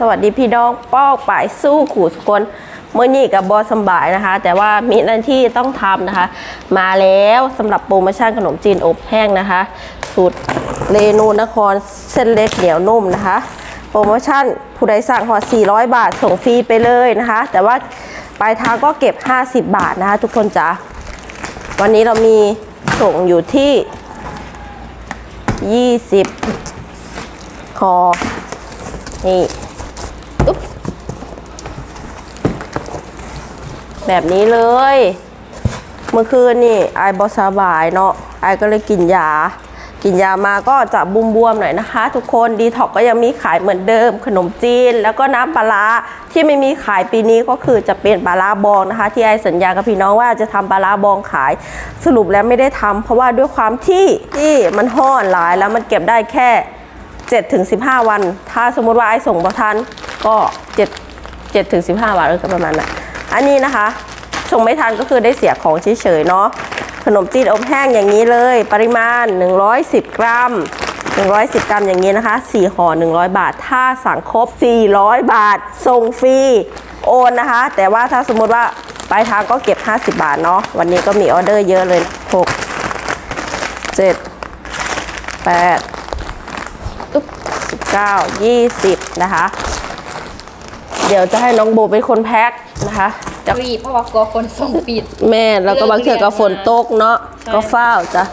สวัสดีพี่น้องป้อกป่ายสู้ขู่สกลเมื่อนี้กับบอสบายนะคะ แต่ว่ามีหน้าที่ต้องทำนะคะ มาแล้วสำหรับโปรโมชั่นขนมจีนอบแห้งนะคะ สูตรเรนูนครเส้นเล็กเหนียวนุ่มนะคะ โปรโมชั่นผู้ใดสั่งหอ400 บาทส่งฟรีไปเลยนะคะ แต่ว่าปลายทางก็เก็บ 50 บาทนะคะ ทุกคนจ๋าวันนี้เรามีส่งอยู่ที่ 20คอนี่อุ๊บ แบบนี้เลย เมื่อคืนนี่ไอบอสบายเนาะไอก็เลยกินยา กินยามาก็จะบุมบวมๆหน่อยนะคะ ทุกคนดีท็อกก็ยังมีขายเหมือนเดิม ขนมจีน แล้วก็น้ำปลาร้าที่ไม่มีขายปีนี้ก็คือจะเป็นปลาร้าบองนะคะ ที่ไอสัญญากับพี่น้องว่าจะทำปลาร้าบองขาย สรุปแล้วไม่ได้ทำเพราะว่าด้วยความที่ที่มันห่อนหลายแล้วมันเก็บได้แค่7ถึง15 วัน ถ้าสมมติว่าไอ้ส่งประทันก็7 7ถึง15 วันก็ประมาณนั้น อันนี้นะคะส่งไม่ทันก็คือได้เสียของเฉยๆเนาะขนมจีนอบแห้งอย่างนี้เลย ปริมาณ 110 กรัม 110 กรัมอย่างนี้นะคะ4ห่อ100 บาท ถ้าสั่งครบ 400 บาท ส่งฟรี โอนนะคะ แต่ว่าถ้าสมมติว่าปลายทางก็เก็บ 50 บาทเนาะ วันนี้ก็มีออเดอร์เยอะเลย 6 7 8ตุ๊บสิบเก้ายี่สิบนะคะ เดี๋ยวจะให้น้องโบเป็นคนแพ็คนะคะ รีบเพราะว่ากลัวคนส่งปิด แม่แล้วก็บางเทื่อก็ฝนตกเนาะใช่ก็เฝ้าวจ้ะ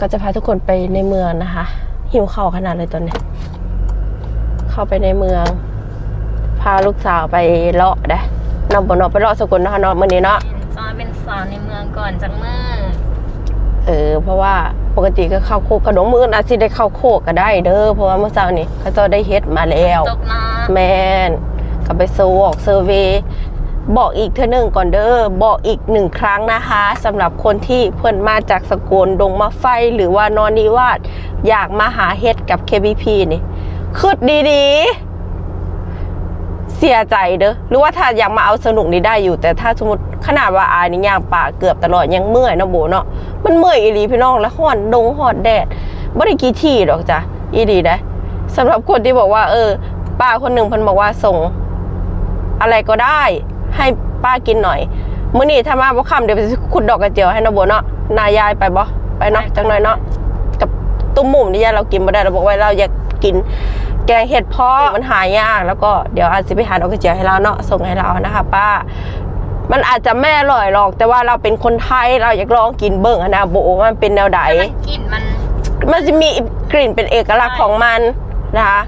ก็จะพาทุกคนไปในเมืองนะคะ หิวข้าวขนาดเลยตอนนี้ เข้าไปในเมือง พาลูกสาวไปเลาะได้นำบนเนาะไปเลาะสกุลนะคะเนาะมื้อนี้เนาะจอยเป็นสาวในเมืองก่อนจากเมื่อเออ เพราะว่าปกติก็เข้าโคกขนมมืออาจสิได้เข้าโคกก็ได้เด้อเพราะว่าเมื่อเช้านี้เขาเจะได้เฮ็ดมาแล้วตกน้แมนก็ไปโซวอกเซอร์เวย์ บอกอีกเท่านึงก่อนเด้อบอกอีกหนึ่งครั้งนะคะสำหรับคนที่เพิ่นมาจากสกลดงมาไฟหรือว่านอนนิวาสอยากมาหาเฮ็ดกับ KBP นี่คืดดีๆ เสียใจเด้อหรือว่าถ้าอยากมาเอาสนุกนี่ได้อยู่ แต่ถ้าสมมติขนาดว่าอายนี่ย่างป่าเกือบตลอดยังเมื่อยนะโบเนาะมันเมื่อยอีหลีพี่น้องแล้วหอนดงหอดแดดบ่ได้กี่ที่ดอกจ้ะอีหลีได้สำหรับคนที่บอกว่า เออป้าคนหนึ่งเพิ่นบอกว่าส่ง อะไรก็ได้ ให้ป้ากินหน่อยมื้อนี้ถ้ามาบ่ค่ำเดี๋ยวไปขุดดอกกระเจียวให้เนาะโบเนาะนายายไปบ่ไปเนาะจังหน่อยเนาะกับตุ้มหมุมนี่ยายเรากินบ่ได้เราบอกว่าเราอยากกิน แกงเห็ดเพาะมันหายาก แล้วก็เดี๋ยวอาจจะไปหาดอกกระเจียวให้เราเนาะส่งให้เรานะคะ ป้า มันอาจจะไม่อร่อยหรอก แต่ว่าเราเป็นคนไทยเราอยากลองกินเบิ่งอะนะโบว่ามันเป็นแนวใดำมันกลิ่นมัน มันจะมีกลิ่นเป็นเอกลักษณ์ของมันนะคะ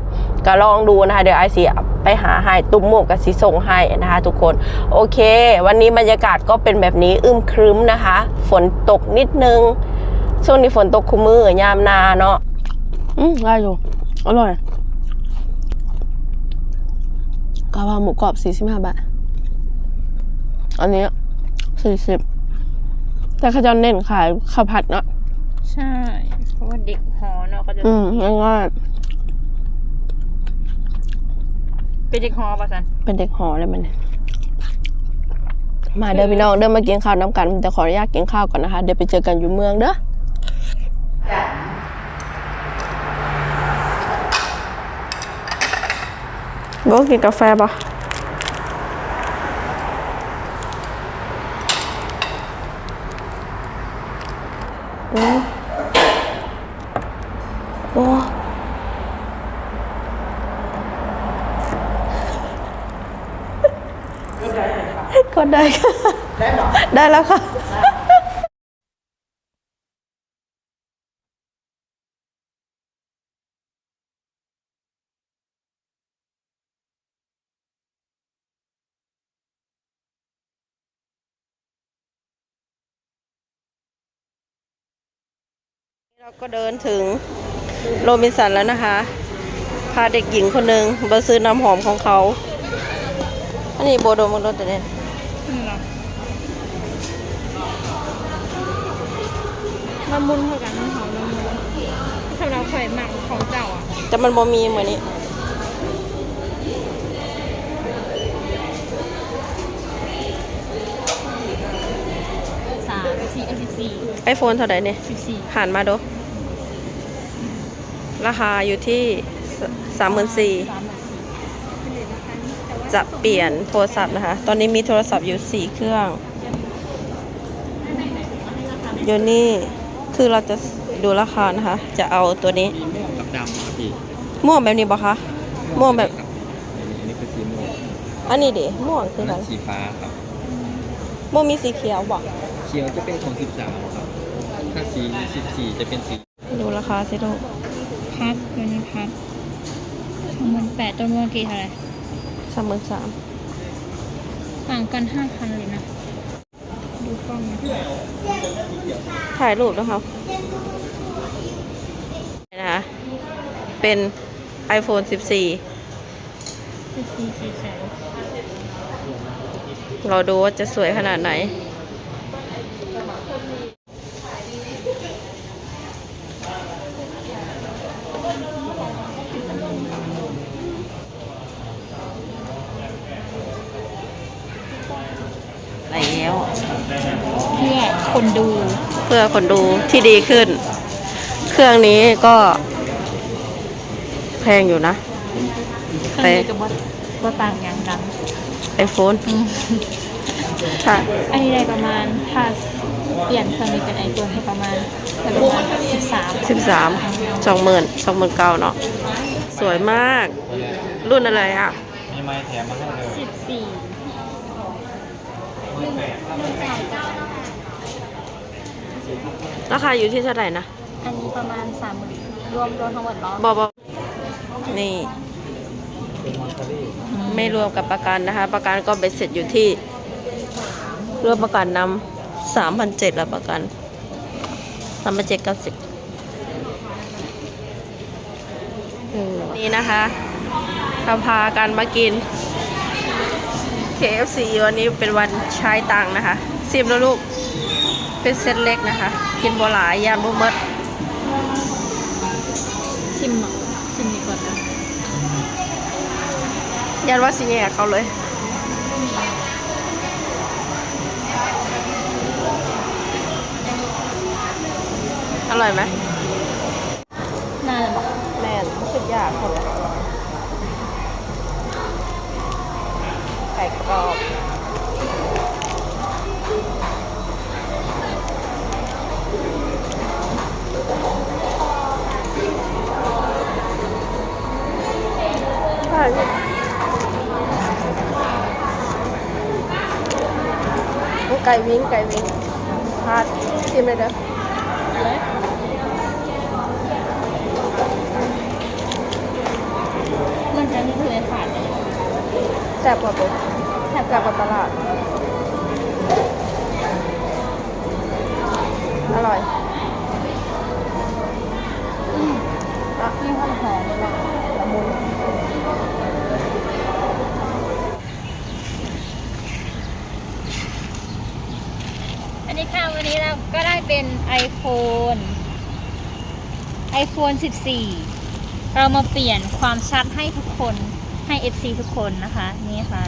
ก็ลองดูนะคะ เดี๋ยวไอซีไปหาให้ตุ้มหมวกกับสีส่งให้นะคะทุกคน โอเค วันนี้บรรยากาศก็เป็นแบบนี้อึมครึ้มนะคะ ฝนตกนิดนึง ช่วงนี้ฝนตกคุมือยามนาเนาะอืมได้อยู่ อร่อยกะเพราหมูกรอบสี่สิบห้าบาท อันนี้สี่สิบแต่เขาจะเน้นขายข้าวผัดเนาะใช่ เพราะว่าเด็กหอเนาะก็จะอืมง่าย เป็นเด็กหอป่ะสันๆเป็นเด็กหอเลยมันเนี่ยมาเดินพี่น้องเดินมากินข้าวน้ำกันแต่ขออนุญาตกินข้าวก่อนนะคะ เดี๋ยวไปเจอกันอยู่เมืองเด้อโบกินกาแฟปะอืม ก็ได้ค่ะได้หรอได้แล้วค่ะเราก็เดินถึงโรบินสันแล้วนะคะ พาเด็กหญิงคนหนึ่งมาซื้อน้ำหอมของเขา อันนี้โบโดมันรถแต่เนี่ย นี่เหรอละมุนเท่ากันมันหอมละมุนสำหรับข่อยหมักของเจ้าอะแต่มันบ่มีเหมือนนี้สามสี่สิบสี่ไอโฟนเท่าไหร่เนี่ยสิบสี่หันมาดูราคาอยู่ที่สามหมื่นสี่ สามหมื่นสี่ จะเปลี่ยนโทรศัพท์นะคะ ตอนนี้มีโทรศัพท์อยู่สี่เครื่องเดี๋ยวนี้คือเราจะดูราคานะคะ จะเอาตัวนี้มีม่วงกับดำครับพี่ม่วงแบบนี้บ่คะ ม่วงแบบครับอันนี้คือสีม่วงอันนี้ดิม่วงคืออันอะนั้ไรนสีฟ้าครับ ม่วงมีสีเขียวบ่เขียวจะเป็นของ13ครับ ถ้าสี14จะเป็นสีดูราคาสิลูกพัดตัวนี้พัดสองหมื่นแปดตัวเมื่อกี้เท่าไหร่ สามหมื่นสามต่างกันห้าพันเลยนะ ดูกล้องนะถ่ายรูปนะคะนะคะเป็น iPhone 14 สิบสี่สี่แสน เราดูว่าจะสวยขนาดไหน แล้วเพื่อคนดูเพื่อคนดูที่ดีขึ้น เครื่องนี้ก็ แพงอยู่นะ เครื่องนี้กับว่าว่าต่างอย่างกัน iPhone ใช่อันนี้ได้ประมาณถ้าเปลี่ยนเครื่องนี้เป็นไอตัวให้ประมาณได้ประมาณสิบสามสิบสามสองหมื่นสองหมื่นเก้าเนาะสวยมาก รุ่นอะไรอะ มีไม้แถมมาให้เลยสิบสี่ ราคาอยู่ที่เท่าไหร่นะ อันนี้ประมาณสามหมื่นรวมรวมทั้งหมดแล้วบอบอนี่ ไม่รวมกับประกันนะคะ ประกันก็เบ็ดเสร็จอยู่ที่รวมประกันนำสามพันเจ็ดละประกันสามพันเจ็ดเก้าสิบนี่นะคะเราพากันมากิน KFC วันนี้เป็นวันใช้ตังค์นะคะซิมแล้วลูก เป็นเซตเล็กนะคะ กินบัวหลายยานบุมดชิมอะชิมดีกว่านะยันว่าสิแย่เขาเลยอร่อยไหมน่าจะบอกแม่นสุดยากคนไก่ ใช่ไก่วิ่งไก่วิ่งพาดชิมเลยเด้อมันจะนี่คือไอ้ขาดเลยแซ่บกว่าปุ๊บแซ่บกว่าตลาด อร่อยอะมีความหอมเลยว่ะ ละมุน อันนี้ค่ะ วันนี้เราก็ได้เป็น iPhone iPhone 14 เรามาเปลี่ยนความชัดให้ทุกคนให้ FC ทุกคนนะคะ นี่ค่ะ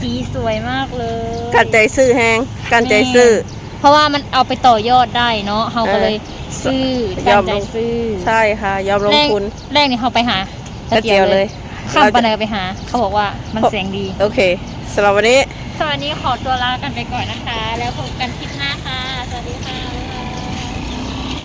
สีสวยมากเลยกันใจซื้อแฮงกันใจซื้อ เพราะว่ามันเอาไปต่อยอดได้เนาะเขาก็เลยซื้อยอตั้มงใจลงซื้อ ใช่ค่ะ ยอมลงทุนแรกแรกนี่เขาไปหาตะเกียวเลย ข้ามเราไปจะไหนก็ไปหา เขาบอกว่ามันเสียงดี โอเคสำหรับวันนี้ วันนี้ขอตัวลากันไปก่อนนะคะ แล้วพบกันคลิปหน้าค่ะ